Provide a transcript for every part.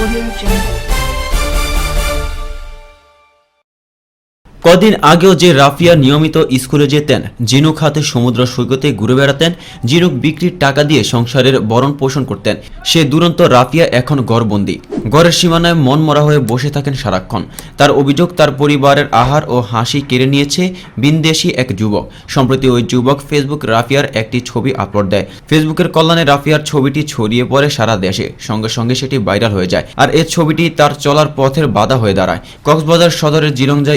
Audio Jungle. কদিন আগেও যে রাফিয়া নিয়মিত স্কুলে যেতেন, জিনুক হাতে সমুদ্র সৈকতে ঘুরে বেড়াতেন, জিনুক বিক্রির টাকা দিয়ে সংসারের বরণ পোষণ করতেন। সে দুরন্ত রাফিয়া এখন গড়বন্দি ঘরের সীমানায় মন মরা হয়ে বসে থাকেন সারাক্ষণ। তার অভিযোগ, তার পরিবারের আহার ও হাসি কেড়ে নিয়েছে বিনদেশি এক যুবক। সম্প্রতি ওই যুবক ফেসবুক রাফিয়ার একটি ছবি আপলোড দেয়। ফেসবুকের কল্যাণে রাফিয়ার ছবিটি ছড়িয়ে পড়ে সারা দেশে। সঙ্গে সঙ্গে সেটি ভাইরাল হয়ে যায়। আর এই ছবিটি তার চলার পথের বাধা হয়ে দাঁড়ায়। কক্সবাজার সদরের জিরংজা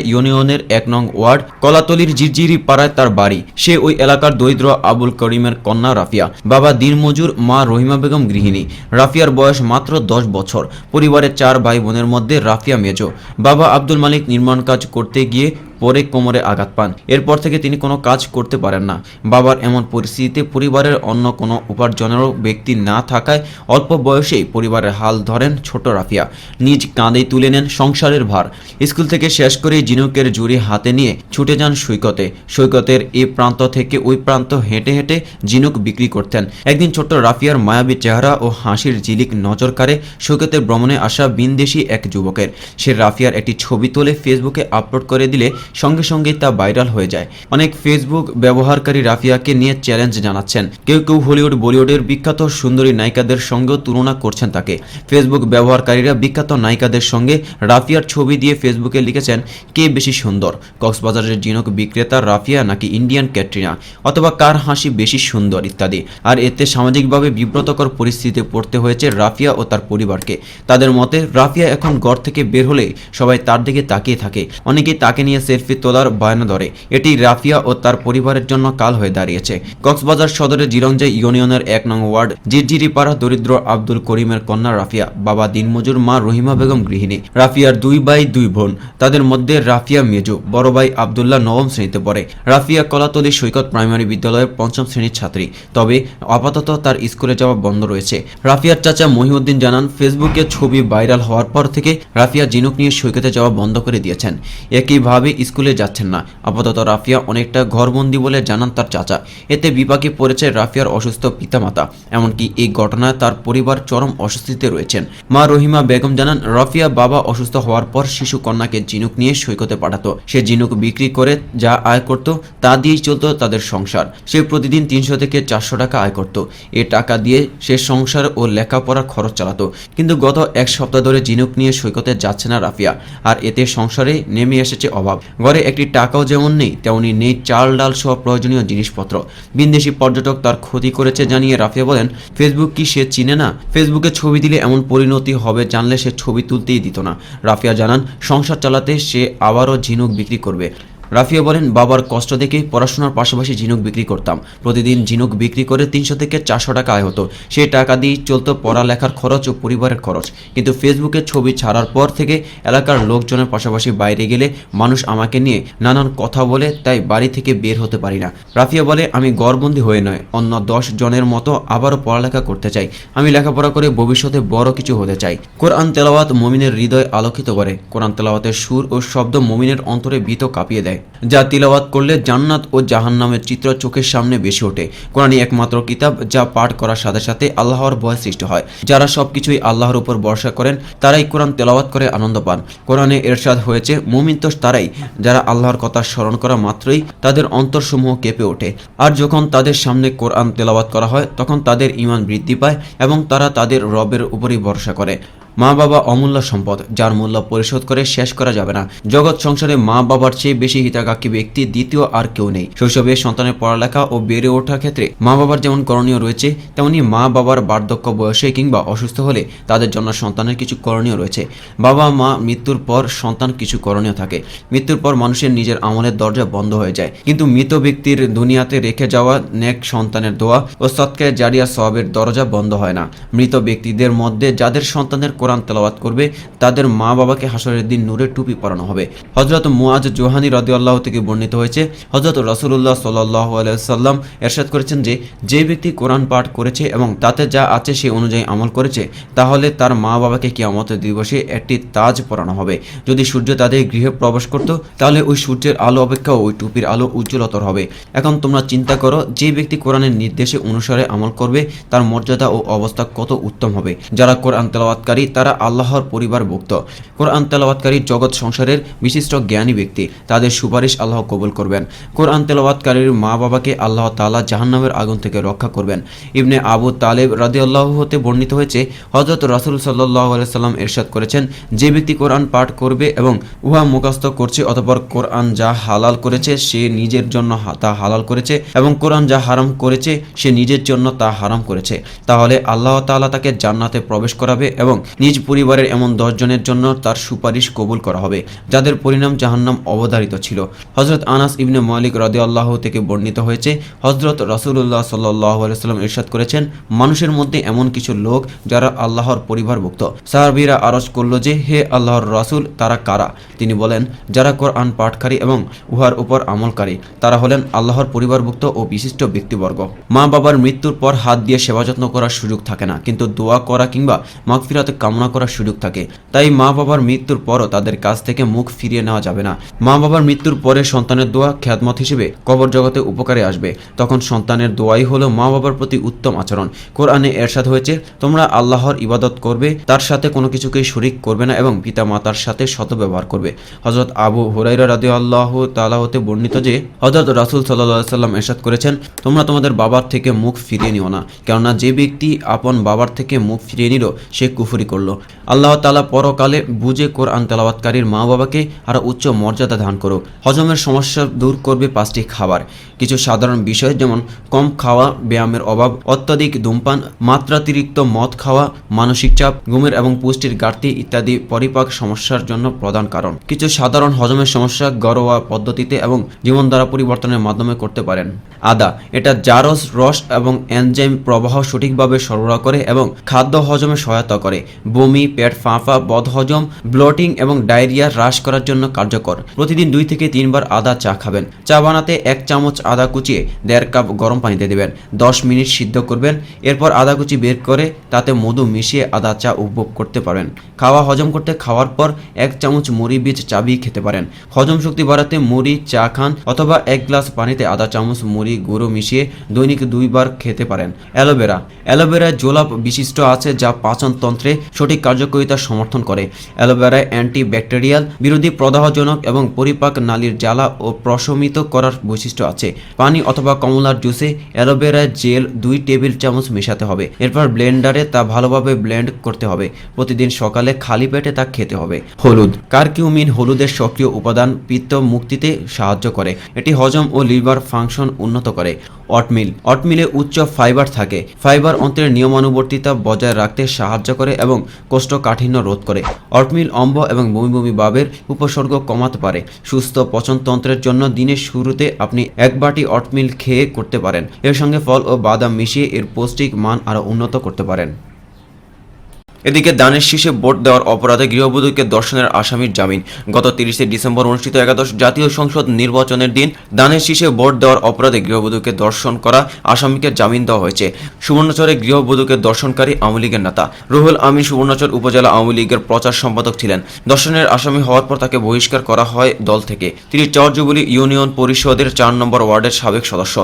ইউনিয়নের এক নং ওয়ার্ড কলাতলির জিরজিরি পাড়ায় তার বাড়ি। সে ওই এলাকার দরিদ্র আবুল করিমের কন্যা রাফিয়া। বাবা দিনমজুর, মা রহিমা বেগম গৃহিণী। রাফিয়ার বয়স মাত্র দশ বছর। পরিবারের চার ভাই বোনের মধ্যে রাফিয়া মেজো। বাবা আব্দুল মালিক নির্মাণ কাজ করতে গিয়ে পরে কোমরে আঘাত পান। এরপর থেকে তিনি কোনো কাজ করতে পারেন না। বাবার এমন পরিস্থিতিতে পরিবারের অন্য কোনো উপার্জনেরও ব্যক্তি না থাকায় অল্প বয়সেই পরিবারের হাল ধরেন ছোট রাফিয়া। নিজ কাঁধেই তুলে নেন সংসারের ভার। স্কুল থেকে শেষ করে জিনুকের জুড়ি হাতে নিয়ে ছুটে যান সৈকতে। সৈকতের এ প্রান্ত থেকে ওই প্রান্ত হেঁটে হেঁটে জিনুক বিক্রি করতেন। একদিন ছোট্ট রাফিয়ার মায়াবী চেহারা ও হাসির জিলিক নজর কাড়ে সৈকতের ভ্রমণে আসা বিনদেশি এক যুবকের। সে রাফিয়ার একটি ছবি তুলে ফেসবুকে আপলোড করে দিলে সঙ্গে সঙ্গে তা ভাইরাল হয়ে যায়। অনেক ফেসবুক ব্যবহারকারী রাফিয়াকে নিয়ে চ্যালেঞ্জ জানাচ্ছেন। কেউ কেউ হলিউড বলিউডের বিখ্যাত সুন্দরী নায়িকাদের সঙ্গেও তুলনা করছেন তাকে। ফেসবুক ব্যবহারকারীরা বিখ্যাত নায়িকাদের সঙ্গে রাফিয়ার ছবি দিয়ে ফেসবুকে লিখেছেন, কে বেশি সুন্দর? কক্সবাজারের জিনক বিক্রেতা রাফিয়া নাকি ইন্ডিয়ান ক্যাটরিনা অথবা কার হাসি বেশি সুন্দর? ইত্যাদি। আর এতে সামাজিকভাবে বিব্রতকর পরিস্থিতিতে পড়তে হয়েছে রাফিয়া ও তার পরিবারকে। তাদের মতে, রাফিয়া এখন ঘর থেকে বের হলে সবাই তার দিকে তাকিয়ে থাকে। অনেকেই তাকে নিয়ে সেলফি তোলার বায়না ধরে। এটি রাফিয়া ও তার পরিবারের জন্য কাল হয়ে দাঁড়িয়েছে। কক্সবাজার সদরের জিরঞ্জা ইউনিয়নের এক নং ওয়ার্ড জিরজিরিপাড়া দরিদ্র আব্দুল করিমের কন্যা রাফিয়া, বাবা দিনমজুর মা রহিমা বেগম গৃহিণী, রাফিয়ার দুই ভাই, দুই বোন। তাদের মধ্যে রাফিয়া মেজু, বড় ভাই আবদুল্লাহ নবম শ্রেণীতে পড়ে। রাফিয়া কলাতলি সৈকত প্রাইমারি বিদ্যালয়ের পঞ্চম শ্রেণির ছাত্রী। তবে আপাতত তার স্কুলে যাওয়া বন্ধ রয়েছে। রাফিয়ার চাচা মহিউদ্দিন জানান, ফেসবুকে ছবি ভাইরাল হওয়ার পর থেকে রাফিয়া জিনুক নিয়ে সৈকতে যাওয়া বন্ধ করে দিয়েছেন। একইভাবে স্কুলে যাচ্ছেন না। আপাতত রাফিয়া অনেকটা ঘরবন্দি বলে জানান তার চাচা। এতে বিপাকে পড়েছে রাফিয়ার অসুস্থ পিতামাতা। এমনকি এই ঘটনায় তার পরিবার চরম অস্বস্তিতে রয়েছেন। মা রহিমা বেগম জানান, রাফিয়া বাবা অসুস্থ হওয়ার পর শিশু কন্যাকে জিনুক নিয়ে সৈকতে পাঠাতো। সে জিনুক বিক্রি করে যা আয় করত, তা দিয়েই চলতো তাদের সংসার। সে প্রতিদিন তিনশো থেকে চারশো টাকা আয় করত। এ টাকা দিয়ে সে সংসার ও লেখাপড়ার খরচ চালাতো। কিন্তু গত এক সপ্তাহ ধরে জিনুক নিয়ে সৈকতে যাচ্ছে না রাফিয়া। আর এতে সংসারে নেমে এসেছে অভাব। ঘরে একটি টাকাও যেমন নেই, তেমনি নেই চাল ডাল সহ প্রয়োজনীয় জিনিসপত্র। বিদেশি পর্যটক তার ক্ষতি করেছে জানিয়ে রাফিয়া বলেন, ফেসবুক কি সে চিনে না? ফেসবুকে ছবি দিলে এমন পরিণতি হবে জানলে সে ছবি তুলতেই দিত না। রাফিয়া জানান, সংসার চালাতে সে আবারও ঝিনুক বিক্রি করবে। রাফিয়া বলেন, বাবার কষ্ট দেখে পড়াশোনার পাশাপাশি ঝিনুক বিক্রি করতাম। প্রতিদিন ঝিনুক বিক্রি করে তিনশো থেকে চারশো টাকা আয় হতো। সেই টাকা দিয়েই চলতো পড়ালেখার খরচ ও পরিবারের খরচ। কিন্তু ফেসবুকে ছবি ছাড়ার পর থেকে এলাকার লোকজনের পাশাপাশি বাইরে গেলে মানুষ আমাকে নিয়ে নানান কথা বলে, তাই বাড়ি থেকে বের হতে পারি না। রাফিয়া বলে, আমি গড়বন্দি হয়ে নয়, অন্য দশ জনের মতো আবারও পড়ালেখা করতে চাই। আমি লেখাপড়া করে ভবিষ্যতে বড় কিছু হতে চাই। কোরআন তেলাওয়াত মমিনের হৃদয় আলোকিত করে। কোরআন তেলাওয়াতের সুর ও শব্দ মমিনের অন্তরে ভীত কাঁপিয়ে দেয়। যা তিলাওয়াত করলে জান্নাত ও জাহান্নামের চিত্র চোখের সামনে বেশি ওঠে। কোরআনই একমাত্র কিতাব যা পাঠ করার সাথে সাথে আল্লাহর ভয় সৃষ্টি হয়। যারা সবকিছুই আল্লাহর উপর ভরসা করেন, তারাই কোরআন তেলাওয়াত করে আনন্দ পান। কোরআনে এরশাদ হয়েছে, মুমিন তো তারাই। যারা আল্লাহর কথা স্মরণ করা মাত্রই তাদের অন্তরসমূহ কেঁপে ওঠে। আর যখন তাদের সামনে কোরআন তেলাওয়াত করা হয়, তখন তাদের ইমান বৃদ্ধি পায় এবং তারা তাদের রবের উপরই ভরসা করে। মা বাবা অমূল্য সম্পদ, যার মূল্য পরিশোধ করে শেষ করা যাবে না। জগৎ সংসারে মা বাবার চেয়ে বেশি হিতাকাঙ্ক্ষী ব্যক্তি দ্বিতীয় আর কেউ নেই। শৈশবে সন্তানের পড়ালেখা ও বেড়ে ওঠার ক্ষেত্রে মা বাবার যেমন করণীয় রয়েছে, তেমনি মা বাবার বার্ধক্য বয়সে কিংবা অসুস্থ হলে তাদের জন্য সন্তানের কিছু করণীয় রয়েছে। বাবা, মা মৃত্যুর পর সন্তান কিছু করণীয় থাকে। মৃত্যুর পর মানুষের নিজের আমলের দরজা বন্ধ হয়ে যায়। কিন্তু মৃত ব্যক্তির দুনিয়াতে রেখে যাওয়া নেক সন্তানের দোয়া ও সৎকে জারিয়া সবের দরজা বন্ধ হয় না। মৃত ব্যক্তিদের মধ্যে যাদের সন্তানের কোরআন তেলাওয়াত করবে, তাদের মা বাবাকে হাসরের দিন নূরের টুপি পরানো হবে। হজরত মুআজ জোহানি রদিউল্লাহ থেকে বর্ণিত হয়েছে হজরত রসুল্লাহ সাল্লাহ সাল্লাম এরশাদ করেছেন যে যে ব্যক্তি কোরআন পাঠ করেছে এবং তাতে যা আছে সে অনুযায়ী আমল করেছে, তাহলে তার মা বাবাকে কিয়ামতের দিবসে একটি তাজ পরানো হবে। যদি সূর্য তাদের গৃহে প্রবেশ করত, তাহলে ওই সূর্যের আলো অপেক্ষা ওই টুপির আলো উজ্জ্বলতর হবে। এখন তোমরা চিন্তা করো, যে ব্যক্তি কোরআনের নির্দেশে অনুসারে আমল করবে, তার মর্যাদা ও অবস্থা কত উত্তম হবে। যারা কোরআন তেলাওয়াতকারী তারা আল্লাহর পরিবারভুক্ত। কোরআন তেলাওয়াতকারী জগৎ সংসারের বিশিষ্ট জ্ঞানী ব্যক্তি, তাদের সুপারিশ আল্লাহ কবুল করবেন। কোরআন তেলাওয়াতকারীর মা বাবাকে আল্লাহ তাআলা জাহান্নামের আগুন থেকে রক্ষা করবেন। ইবনে আবু তালেব রাদিয়াল্লাহু হতে বর্ণিত হয়েছে, হযরত রাসূল আলাইহি সাল্লাম ইরশাদ করেছেন, যে ব্যক্তি কোরআন পাঠ করবে এবং উহা মুখস্থ করছে অতঃপর কোরআন যা হালাল করেছে, সে নিজের জন্য তা হালাল করেছে এবং কোরআন যা হারাম করেছে, সে নিজের জন্য তা হারাম করেছে। তাহলে আল্লাহ তাআলা তাকে জান্নাতে প্রবেশ করাবে এবং নিজ পরিবারের এমন দশজনের জন্য তার সুপারিশ কবুল করা হবে, যাদের পরিণাম জাহান্নাম অবধারিত ছিল। হজরত আনাস ইবনে মালিক রাদিয়াল্লাহু থেকে বর্ণিত হয়েছে হজরত রাসূলুল্লাহ সাল্লাল্লাহু আলাইহি সাল্লাম ইরশাদ করেছেন, মানুষের মধ্যে এমন কিছু লোক যারা আল্লাহর পরিবারভুক্ত। সাহাবীরা আরজ করল যে, হে আল্লাহর রাসূল, তারা কারা? তিনি বলেন, যারা কোরআন পাঠকারী এবং উহার উপর আমলকারী, তারা হলেন আল্লাহর পরিবারভুক্ত ও বিশিষ্ট ব্যক্তিবর্গ। মা বাবার মৃত্যুর পর হাত দিয়ে সেবা যত্ন করার সুযোগ থাকে না, কিন্তু দোয়া করা কিংবা মাগফিরাতে কামনা করার সুযোগ থাকে। তাই মা বাবার মৃত্যুর পরও তাদের কাছ থেকে মুখ ফিরিয়ে নেওয়া যাবে না। মা বাবার মৃত্যুর পরে সন্তানের দোয়া খ্যাতমত হিসেবে কবর জগতে উপকারে আসবে। তখন সন্তানের দোয়াই হলো মা বাবার প্রতি উত্তম আচরণ। কোরআনে এরশাদ হয়েছে, তোমরা আল্লাহর ইবাদত করবে, তার সাথে কোনো কিছুকেই শরিক করবে না এবং পিতা মাতার সাথে শত ব্যবহার করবে। হজরত আবু হুরাইরা রাদি আল্লাহ তালা হতে বর্ণিত যে হজরত রাসুল সাল্লাহ সাল্লাম এরশাদ করেছেন, তোমরা তোমাদের বাবার থেকে মুখ ফিরিয়ে নিও না। কেননা যে ব্যক্তি আপন বাবার থেকে মুখ ফিরিয়ে নিল, সে কুফুরি করল আল্লাহ তালা পরকালে বুঝে কোরআন তেলাওয়াতকারীর মা বাবাকে আরও উচ্চ মর্যাদা দান করুক। হজমের সমস্যা দূর করবে পাঁচটি খাবার। কিছু সাধারণ বিষয় যেমন কম খাওয়া, ব্যায়ামের অভাব, অত্যাধিক ধূমপান, মাত্রাতিরিক্ত মদ খাওয়া, মানসিক চাপ, ঘুমের এবং পুষ্টির ঘাটতি ইত্যাদি পরিপাক সমস্যার জন্য প্রধান কারণ। কিছু সাধারণ হজমের সমস্যা ঘরোয়া পদ্ধতিতে এবং জীবনধারা পরিবর্তনের মাধ্যমে করতে পারেন। আদা, এটা জারস রস এবং এনজাইম প্রবাহ সঠিকভাবে সরবরাহ করে এবং খাদ্য হজমে সহায়তা করে। বমি, পেট ফাঁপা বদহজম, ব্লটিং এবং ডায়রিয়া হ্রাস করার জন্য কার্যকর। প্রতিদিন দুই থেকে তিনবার আদা চা খাবেন। চা বানাতে এক চামচ আদা কুচিয়ে দেড় কাপ গরম পানিতে দেবেন। দশ মিনিট সিদ্ধ করবেন। এরপর আদা কুচি বের করে তাতে মধু মিশিয়ে আদা চা উপভোগ করতে পারেন। খাওয়া হজম করতে খাওয়ার পর এক চামচ মুড়ি বীজ চাবি খেতে পারেন। হজম শক্তি বাড়াতে মুড়ি, চা খান অথবা এক গ্লাস পানিতে আধা চামচ মুড়ি গুঁড়ো মিশিয়ে দৈনিক দুইবার খেতে পারেন। অ্যালোভেরা। অ্যালোভেরায় জোলাপ বিশিষ্ট আছে যা পাচনতন্ত্রে সঠিক কার্যকারিতা সমর্থন করে। অ্যালোভেরায় অ্যান্টি ব্যাকটেরিয়াল বিরোধী প্রদাহজনক এবং পরিপাক নালীর জ্বালা ও প্রশমিত করার বৈশিষ্ট্য আছে। পানি অথবা কমলার জুসে অ্যালোভেরা জেল দুই টেবিল চামচ মেশাতে হবে। এরপর ব্লেন্ডারে তা ভালোভাবে ব্লেন্ড করতে হবে। প্রতিদিন সকালে খালি পেটে তা খেতে হবে। হলুদ। কারকিউমিন হলুদের সক্রিয় উপাদান পিত্ত মুক্তিতে সাহায্য করে। এটি হজম ও লিভার ফাংশন উন্নত করে। অটমিল। অটমিলে উচ্চ ফাইবার থাকে। ফাইবার অন্ত্রের নিয়মানুবর্তিতা বজায় রাখতে সাহায্য করে এবং কোষ্ঠকাঠিন্য রোধ করে। অটমিল অম্ব এবং বমিবমি বমি ভাবের উপসর্গ কমাতে পারে। সুস্থ পচনতন্ত্রের জন্য দিনের শুরুতে আপনি এক বাটি অটমিল খেয়ে করতে পারেন। এর সঙ্গে ফল ও বাদাম মিশিয়ে এর পৌষ্টিক মান আরও উন্নত করতে পারেন। এদিকে দানের শীষে ভোট দেওয়ার অপরাধে গৃহবধূকে দর্শনের আসামির জামিন। গত তিরিশে ডিসেম্বর অনুষ্ঠিত একাদশ জাতীয় সংসদ নির্বাচনের দিন দানের শীষে ভোট দেওয়ার অপরাধে গৃহবধূকে দর্শন করা আসামিকে জামিন দেওয়া হয়েছে। সুবর্ণচরে গৃহবধূকে দর্শনকারী আওয়ামী লীগের নেতা। রুহুল আমিন সুবর্ণচর উপজেলা আওয়ামী লীগের প্রচার সম্পাদক ছিলেন। দর্শনের আসামি হওয়ার পর তাকে বহিষ্কার করা হয় দল থেকে। তিনি চরজুবলি ইউনিয়ন পরিষদের চার নম্বর ওয়ার্ডের সাবেক সদস্য।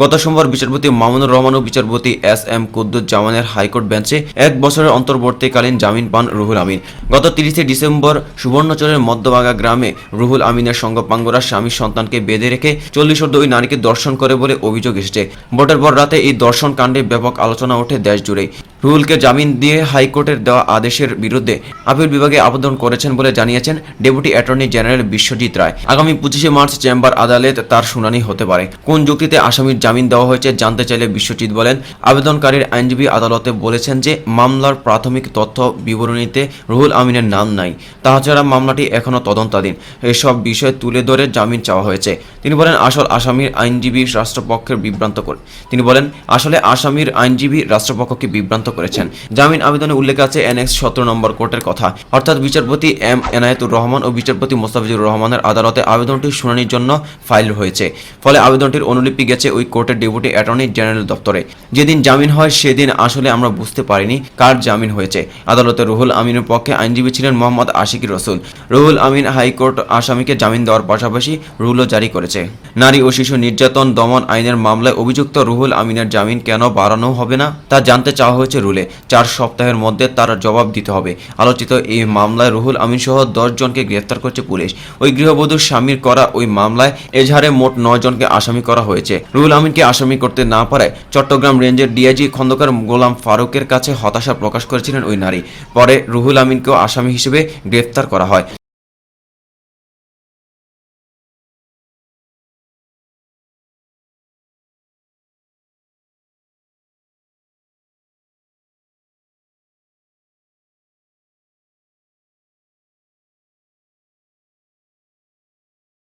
গত সোমবার বিচারপতি মামুনুর রহমান ও বিচারপতি এস এম কুদ্দুজ্জামানের হাইকোর্ট বেঞ্চে এক বছরের অন্তর্বর্তীকালীন জামিন পান রুহুল আমিন। গত তিরিশে ডিসেম্বর সুবর্ণচরের মধ্যবাগা গ্রামে রুহুল আমিনের সঙ্গপাঙ্গরা স্বামীর সন্তানকে বেঁধে রেখে চল্লিশ ওই নারীকে দর্শন করে বলে অভিযোগ এসেছে। ভোটের পর রাতে এই দর্শন কাণ্ডে ব্যাপক আলোচনা ওঠে দেশ জুড়ে রুহুলকে জামিন দিয়ে হাইকোর্টের দেওয়া আদেশের বিরুদ্ধে আপিল বিভাগে আবেদন করেছেন বলে জানিয়েছেন deputy attorney general Biswajit Roy. আগামী পঁচিশে মার্চ চেম্বার আদালত তার শুনানি হতে পারে। কোন যুক্তিতে আসামির জামিন দেওয়া হয়েছে জানতে চাইলে বিশ্বজিৎ বলেন, আবেদনকারীর আইনজীবী আদালতে বলেছেন যে মামলার প্রাথমিক তথ্য বিবরণীতে রুহুল আমিনের নাম নাই। তাছাড়া মামলাটি এখনও তদন্তাধীন। এসব বিষয় তুলে ধরে জামিন চাওয়া হয়েছে। তিনি বলেন, আসল আসামির আইনজীবী রাষ্ট্রপক্ষের বিভ্রান্ত করে। তিনি বলেন, আসলে আসামির আইনজীবী রাষ্ট্রপক্ষকে বিভ্রান্ত করেছেন। জামিন আবেদনে উল্লেখ আছে এনএক্স সতেরো নম্বর কোর্টের কথা। অর্থাৎ বিচারপতি এম এনায়েতুর রহমান ও বিচারপতি মোস্তাফিজুর রহমানের আদালতে আবেদনটি শুনানির জন্য ফাইল হয়েছে। ফলে আবেদনটির অনুলিপি গেছে ওই কোর্টের ডেপুটি অ্যাটর্নি জেনারেল দপ্তরে। যেদিন জামিন হয়, সেদিন আসলে আমরা বুঝতে পারিনি কার জামিন হয়েছে। আদালতে রুহুল আমিনের পক্ষে আইনজীবী ছিলেন মোহাম্মদ আশিক রসুল। রুহুল আমিন হাইকোর্ট আসামিকে জামিন দেওয়ার পাশাপাশি রুলও জারি করেছে। নারী ও শিশু নির্যাতন দমন আইনের মামলায় অভিযুক্ত রুহুল আমিনের জামিন কেন বাড়ানো হবে না, তা জানতে চাওয়া হয়েছে রুলে চার সপ্তাহের মধ্যে তার জবাব দিতে হবে। আলোচিত এই মামলায় রুহুল আমিন সহ জনকে গ্রেফতার করছে পুলিশ। ওই গৃহবধূর স্বামীর করা ওই মামলায় এজাহারে মোট জনকে আসামি করা হয়েছে। রুহুল আমিনকে আসামি করতে না পারায় চট্টগ্রাম রেঞ্জের ডিআইজি খন্দকার গোলাম ফারুকের কাছে হতাশা প্রকাশ করেছিলেন ওই নারী। পরে রুহুল আমিনকেও আসামি হিসেবে গ্রেফতার করা হয়।